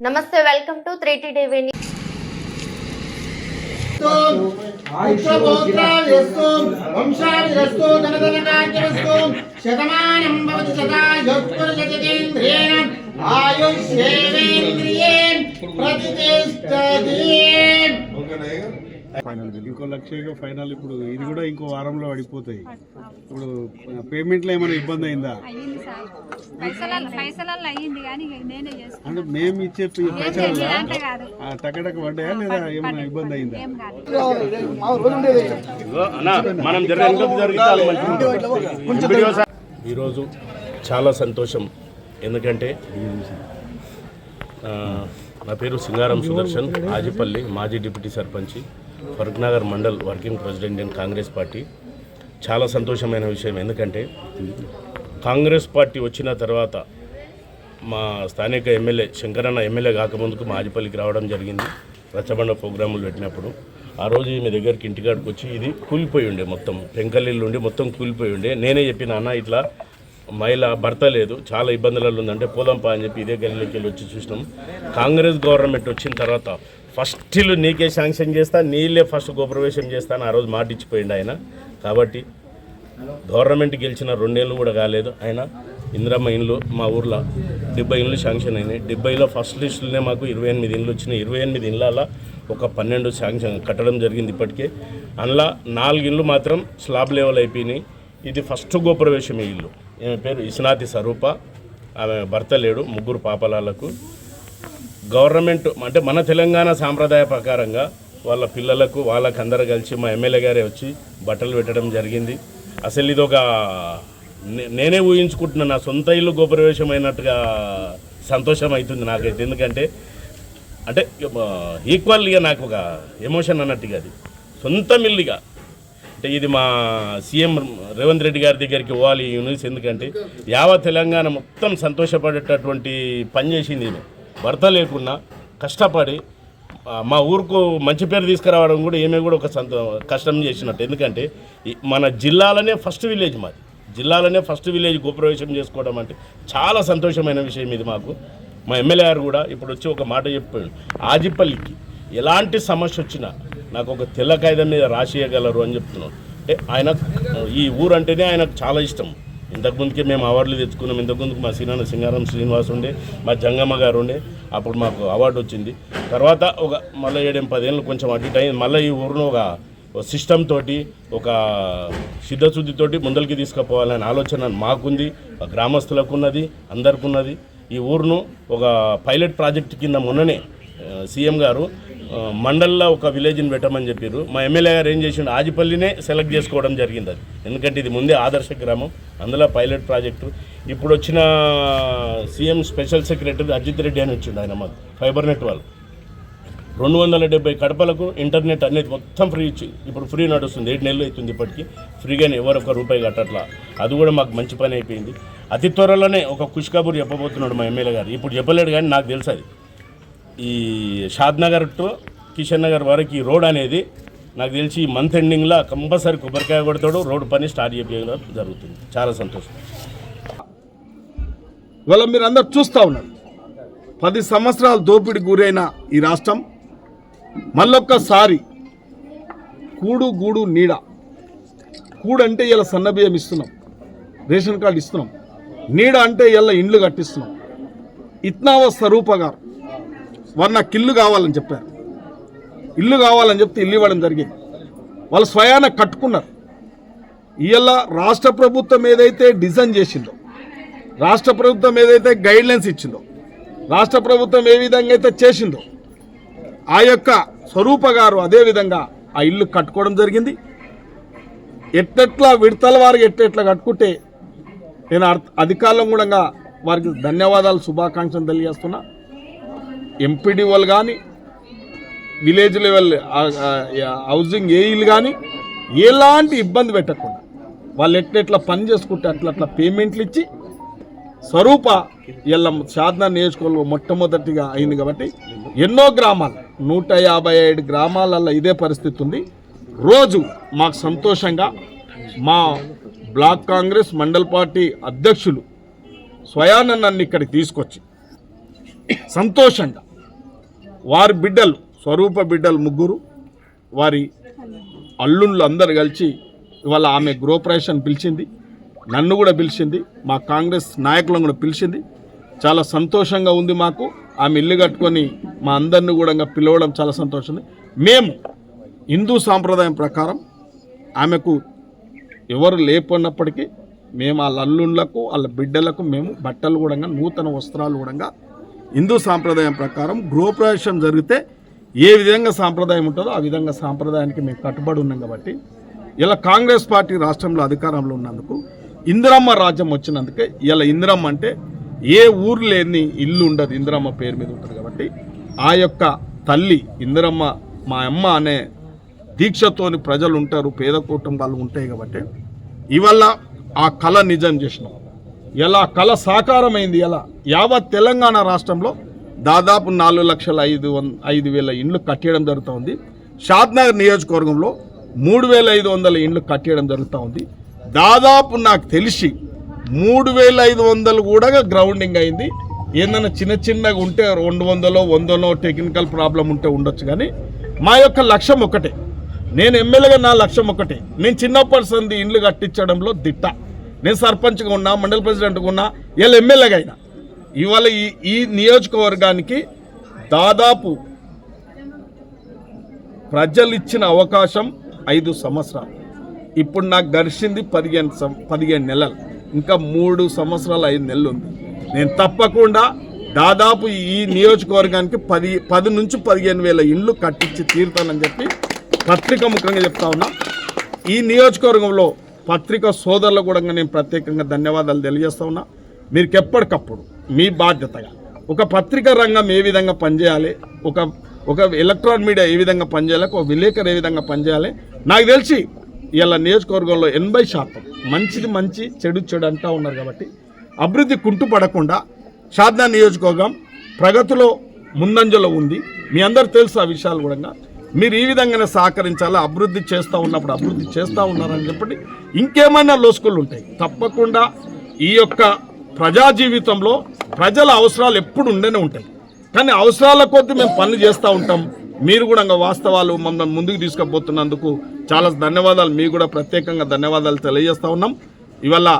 నమస్తే welcome to three T TV Shatamanam Bhavati final ఇంకో లక్ష final ఇప్పుడు ఇది కూడా ఇంకో వారంలో పడిపోతాయి. ఇప్పుడు పేమెంట్లో ఏమైనా ఇబ్బంది అయిందా? అంటే మేము ఇచ్చే పైసలు అంటే కాదు. టకటక పడ్డాయా లేదా ఏమైనా ఇబ్బంది అయిందా? ఈరోజు చాలా సంతోషం. ఎందుకంటే ఆ, నా పేరు సింగారం సుదర్శన్ ఆజిపల్లి మాజీ deputy sarpanch. Farooqnagar mandal working president and Congress party. చాలా సంతోషమైన విషయం ఎందుకంటే కాంగ్రెస్ పార్టీ వచ్చిన తర్వాత మా స్థానిక ఎమ్మెల్యే శంకరన్న ఎమ్మెల్యే కాకముందుకు మాజిపల్లికి రావడం జరిగింది. రచ్చబండ ప్రోగ్రాములు పెట్టినప్పుడు ఆ రోజు మీ దగ్గరికి ఇంటికాడికి వచ్చి ఇది కూలిపోయి ఉండే మొత్తం పెంకల్లిల్లు ఉండి మొత్తం కూలిపోయి ఉండే. నేనే చెప్పిన అన్న ఇట్లా మహిళ భర్త లేదు చాలా ఇబ్బందులలో ఉందంటే పోదాంపా అని చెప్పి ఇదే గల్లీలోకి వెళ్ళి వచ్చి చూసినాం. కాంగ్రెస్ గవర్నమెంట్ వచ్చిన తర్వాత ఫస్ట్ ఇల్లు నీకే శాంక్షన్ చేస్తా నీళ్ళే ఫస్ట్ గోప్రవేశం చేస్తాను ఆ రోజు మాట ఇచ్చిపోయిండు ఆయన. కాబట్టి గవర్నమెంట్ గెలిచిన రెండేళ్ళు కూడా కాలేదు. ఆయన ఇందిరమ్మ ఇండ్లు మా ఊర్లో డెబ్బై ఇండ్లు శాంక్షన్ అయినాయి. డెబ్బైలో ఫస్ట్ లిస్టులోనే మాకు ఇరవై ఎనిమిది ఇండ్లు వచ్చినాయి. ఇరవై ఎనిమిది ఇండ్ల ఒక పన్నెండు శాంక్షన్ కట్టడం జరిగింది ఇప్పటికే. అందులో నాలుగు ఇండ్లు మాత్రం స్లాబ్ లెవెల్ అయిపోయినాయి. ఇది ఫస్ట్ గోప్రవేశం ఈ ఇల్లు. ఈమె పేరు ఇస్నాతి స్వరూప. ఆమె భర్త లేడు ముగ్గురు పాపలాలకు గవర్నమెంట్ అంటే మన తెలంగాణ సాంప్రదాయ ప్రకారంగా వాళ్ళ పిల్లలకు వాళ్ళకి అందరు కలిసి మా ఎమ్మెల్యే గారే వచ్చి బట్టలు పెట్టడం జరిగింది. అసలు ఇది ఒక నే- నేనే ఊహించుకుంటున్నాను నా సొంత ఇల్లు గోప్రవేశమైనట్టుగా సంతోషం అవుతుంది నాకైతే. ఎందుకంటే అంటే ఈక్వల్గా నాకు ఒక ఎమోషన్ అన్నట్టుగా అది. సొంత మిల్లిగా అంటే ఇది మా సీఎం రేవంత్ రెడ్డి గారి దగ్గరికి పోవాలి ఈ న్యూస్ ఎందుకంటే యావ తెలంగాణ మొత్తం సంతోషపడేటటువంటి పని చేసింది నేను భర్త లేకుండా కష్టపడి మా ఊరుకు మంచి పేరు తీసుకురావడం కూడా ఏమీ కూడా ఒక సంతో కష్టం చేసినట్టు. ఎందుకంటే మన జిల్లాలోనే ఫస్ట్ విలేజ్ మాది. జిల్లాలోనే ఫస్ట్ విలేజ్ గోప్రవేశం చేసుకోవడం అంటే చాలా సంతోషమైన విషయం ఇది మాకు. మా ఎమ్మెల్యే గారు కూడా ఇప్పుడు వచ్చి ఒక మాట చెప్పాడు. ఆజిపల్లికి ఎలాంటి సమస్య వచ్చినా నాకు ఒక తెల్ల కాగితం మీద రాసియగలరు అని చెప్తున్నాను అంటే ఆయన ఈ ఊరు అంటేనే ఆయనకు చాలా ఇష్టం. ఇంతకుముందుకే మేము అవార్డులు తెచ్చుకున్నాం. ఇంతకుముందుకు మా సీనాన్న సింగారం శ్రీనివాస్ ఉండే మా జంగమ్మ గారు ఉండే అప్పుడు మాకు అవార్డు వచ్చింది. తర్వాత ఒక మళ్ళీ ఏడేం పదేళ్ళు కొంచెం అటు అయింది. మళ్ళీ ఈ ఊరిని ఒక సిస్టమ్ తోటి ఒక సిద్ధశుద్ధితోటి ముందరికి తీసుకుపోవాలనే ఆలోచన మాకుంది గ్రామస్తులకు ఉన్నది అందరికి ఉన్నది ఈ ఊరును ఒక పైలట్ ప్రాజెక్ట్ కింద మొన్ననే సీఎం గారు మండల్లో ఒక విలేజ్ని పెట్టమని చెప్పారు మా ఎమ్మెల్యే గారు ఏం చేసిండు? ఆజిపల్లినే సెలెక్ట్ చేసుకోవడం జరిగింది అది. ఎందుకంటే ఇది ముందే ఆదర్శ గ్రామం అందులో పైలట్ ప్రాజెక్టు. ఇప్పుడు వచ్చిన CM special secretary Ajith Reddy అని వచ్చిండు ఆయన మాకు ఫైబర్ నెట్ వాళ్ళు. రెండు వందల డెబ్బై కడపలకు ఇంటర్నెట్ అనేది మొత్తం ఫ్రీ ఇచ్చి ఇప్పుడు ఫ్రీ నడుస్తుంది. ఏడు నెలలు అవుతుంది ఇప్పటికీ. ఫ్రీగానే ఎవరు ఒక రూపాయి కట్టట్లా. అది కూడా మాకు మంచి పని అయిపోయింది. అతి త్వరలోనే ఒక ఖుష్ చెప్పబోతున్నాడు మా ఎమ్మెల్యే గారు. ఇప్పుడు చెప్పలేడు కానీ నాకు తెలుసు అది. ఈ షాద్నగర్ టు కిషన్ నగర్ వరకు ఈ రోడ్ అనేది నాకు తెలిసి మంత్ ఎండింగ్లో కంపల్సరీ కొబ్బరికాయ కొడతాడు. రోడ్ పని స్టార్ట్ చేయడం జరుగుతుంది. చాలా సంతోషం. ఇవాళ మీరు అందరు చూస్తూ ఉన్నారు. పది సంవత్సరాల దోపిడి గురైన ఈ రాష్ట్రం మళ్ళొక్కసారి కూడు గూడు నీడ. కూడు అంటే ఇలా సన్నబియ్యం ఇస్తున్నాం. రేషన్ కార్డు ఇస్తున్నాం. నీడ అంటే ఇలా ఇండ్లు కట్టిస్తున్నాం. ఇత్నావ స్వరూప గారు వారు నాకు ఇల్లు కావాలని చెప్పారు. ఇల్లు కావాలని చెప్తే ఇల్లు ఇవ్వడం జరిగింది. వాళ్ళు స్వయాన కట్టుకున్నారు. ఇవాళ రాష్ట్ర ప్రభుత్వం ఏదైతే డిజైన్ చేసిందో రాష్ట్ర ప్రభుత్వం ఏదైతే గైడ్లైన్స్ ఇచ్చిందో రాష్ట్ర ప్రభుత్వం ఏ విధంగా అయితే చేసిందో ఆ యొక్క స్వరూప గారు అదేవిధంగా ఆ ఇల్లు కట్టుకోవడం జరిగింది. ఎట్టెట్లా విడతల వారికి ఎట్టెట్లా కట్టుకుంటే నేను అర్థ- అధికారులం కూడా వారికి ధన్యవాదాలు శుభాకాంక్షలు తెలియజేస్తున్నా. ఎంపీడీఓలు కానీ విలేజ్ లెవెల్ హౌసింగ్ ఏఈలు కానీ ఎలాంటి ఇబ్బంది పెట్టకుండా వాళ్ళు ఎట్లెట్లా పని చేసుకుంటే అట్లా అట్లా పేమెంట్లు ఇచ్చి స్వరూప ఇలా సాధన నియోజకవర్గంలో మొట్టమొదటిగా అయింది కాబట్టి ఎన్నో గ్రామాలు నూట యాభై ఏడు గ్రామాలలో ఇదే పరిస్థితి ఉంది. రోజు మాకు సంతోషంగా మా బ్లాక్ కాంగ్రెస్ మండల్ పార్టీ అధ్యక్షులు స్వయాన నన్ను ఇక్కడికి తీసుకొచ్చి సంతోషంగా వారి బిడ్డలు స్వరూప బిడ్డలు ముగ్గురు వారి అల్లుళ్ళు అందరు కలిసి ఇవాళ ఆమె గృహప్రవేశాన్ని పిలిచింది నన్ను కూడా పిలిచింది మా కాంగ్రెస్ నాయకులను కూడా పిలిచింది. చాలా సంతోషంగా ఉంది మాకు. ఆమె ఇల్లు కట్టుకొని మా అందరిని కూడా పిలవడం చాలా సంతోషం మేము హిందూ సాంప్రదాయం ప్రకారం ఆమెకు ఎవరు లేపన్నప్పటికీ మేము వాళ్ళ అల్లుళ్ళకు వాళ్ళ బిడ్డలకు మేము బట్టలు కూడా నూతన వస్త్రాలు కూడా హిందూ సాంప్రదాయం ప్రకారం గృహప్రవేశం జరిగితే ఏ విధంగా సాంప్రదాయం ఉంటుందో ఆ విధంగా సాంప్రదాయానికి మేము కట్టుబడి ఉన్నాం కాబట్టి ఇలా కాంగ్రెస్ పార్టీ రాష్ట్రంలో అధికారంలో ఉన్నందుకు ఇందిరమ్మ రాజ్యం వచ్చినందుకే ఇలా ఇందిరమ్మ అంటే ఏ ఊరు లేని ఇల్లు ఉండదు ఇందిరమ్మ పేరు మీద ఉంటుంది కాబట్టి ఆ యొక్క తల్లి ఇందిరమ్మ మా అమ్మ అనే దీక్షతోని ప్రజలు ఉంటారు పేద కుటుంబాలు ఉంటాయి కాబట్టి ఇవల్ల ఆ కళ నిజం చేసినాం. ఎలా కళ సాకారమైంది ఎలా? యావత్ తెలంగాణ రాష్ట్రంలో దాదాపు నాలుగు లక్షల ఐదు ఐదు వేల ఇండ్లు కట్టేయడం జరుగుతూ ఉంది. షాద్నగర్ నియోజకవర్గంలో మూడు వేల ఐదు వందల ఇండ్లు కట్టేయడం జరుగుతూ ఉంది. దాదాపు నాకు తెలిసి మూడు వేల ఐదు వందలు కూడా గ్రౌండింగ్ అయింది. ఏదైనా చిన్న చిన్నగా ఉంటే రెండు వందలో వందలో టెక్నికల్ ప్రాబ్లం ఉంటే ఉండొచ్చు కానీ మా యొక్క లక్ష్యం ఒకటే నేను ఎమ్మెల్యేగా నా లక్ష్యం ఒకటే నేను చిన్నప్పటి సంది ఇండ్లు కట్టించడంలో దిట్ట. నేను సర్పంచ్గా ఉన్నా మండల ప్రెసిడెంట్గా ఉన్నా ఇలా ఎమ్మెల్యేగా అయినా. ఇవాళ ఈ ఈ నియోజకవర్గానికి దాదాపు ప్రజలు ఇచ్చిన అవకాశం ఐదు సంవత్సరాలు. ఇప్పుడు నాకు గడిచింది పదిహేను సం పదిహేను నెలలు. ఇంకా మూడు సంవత్సరాలు ఐదు నెలలు ఉంది. నేను తప్పకుండా దాదాపు ఈ నియోజకవర్గానికి పది పది నుంచి పదిహేను వేల ఇండ్లు కట్టించి తీరుతానని చెప్పి పత్రిక ముఖంగా చెప్తా ఉన్నా. ఈ నియోజకవర్గంలో పత్రిక సోదరులు కూడా నేను ప్రత్యేకంగా ధన్యవాదాలు తెలియజేస్తా ఉన్నా. మీరు ఎప్పటికప్పుడు మీ బాధ్యతగా ఒక పత్రికా రంగం ఏ విధంగా పనిచేయాలి ఒక ఒక ఎలక్ట్రానిక్ మీడియా ఏ విధంగా పనిచేయాలి ఒక విలేకరు ఏ విధంగా పనిచేయాలి నాకు తెలిసి ఇలా నియోజకవర్గంలో ఎనభై శాతం మంచిది మంచి చెడు చెడు అంటూ ఉన్నారు కాబట్టి అభివృద్ధి కుంటుపడకుండా షాద్నా నియోజకవర్గం ప్రగతిలో ముందంజలో ఉంది. మీ అందరు తెలుసు ఆ విషయాలు కూడా. మీరు ఈ విధంగానే సహకరించాలి? అభివృద్ధి చేస్తూ ఉన్నప్పుడు అభివృద్ధి చేస్తూ ఉన్నారని చెప్పండి. ఇంకేమైనా లోసుకులు ఉంటాయి. తప్పకుండా ఈ యొక్క ప్రజా జీవితంలో ప్రజల అవసరాలు ఎప్పుడు ఉండనే ఉంటాయి. కానీ అవసరాల కొద్దీ మేము పనులు చేస్తూ ఉంటాం. మీరు కూడా ఇంకా వాస్తవాలు మమ్మల్ని ముందుకు తీసుకుపోతున్నందుకు చాలా ధన్యవాదాలు. మీకు కూడా ప్రత్యేకంగా ధన్యవాదాలు తెలియజేస్తూ ఉన్నాం. ఇవాళ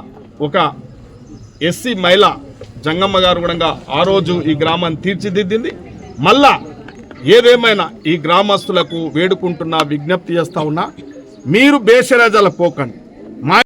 ఒక ఎస్సీ మహిళ జంగమ్మ గారు కూడా ఆ రోజు ఈ గ్రామాన్ని తీర్చిదిద్దింది. మళ్ళా ఏదేమైనా ఈ గ్రామస్తులకు వేడుకుంటున్నా విజ్ఞప్తి చేస్తా ఉన్నా మీరు బేషరాజాల పోకండి.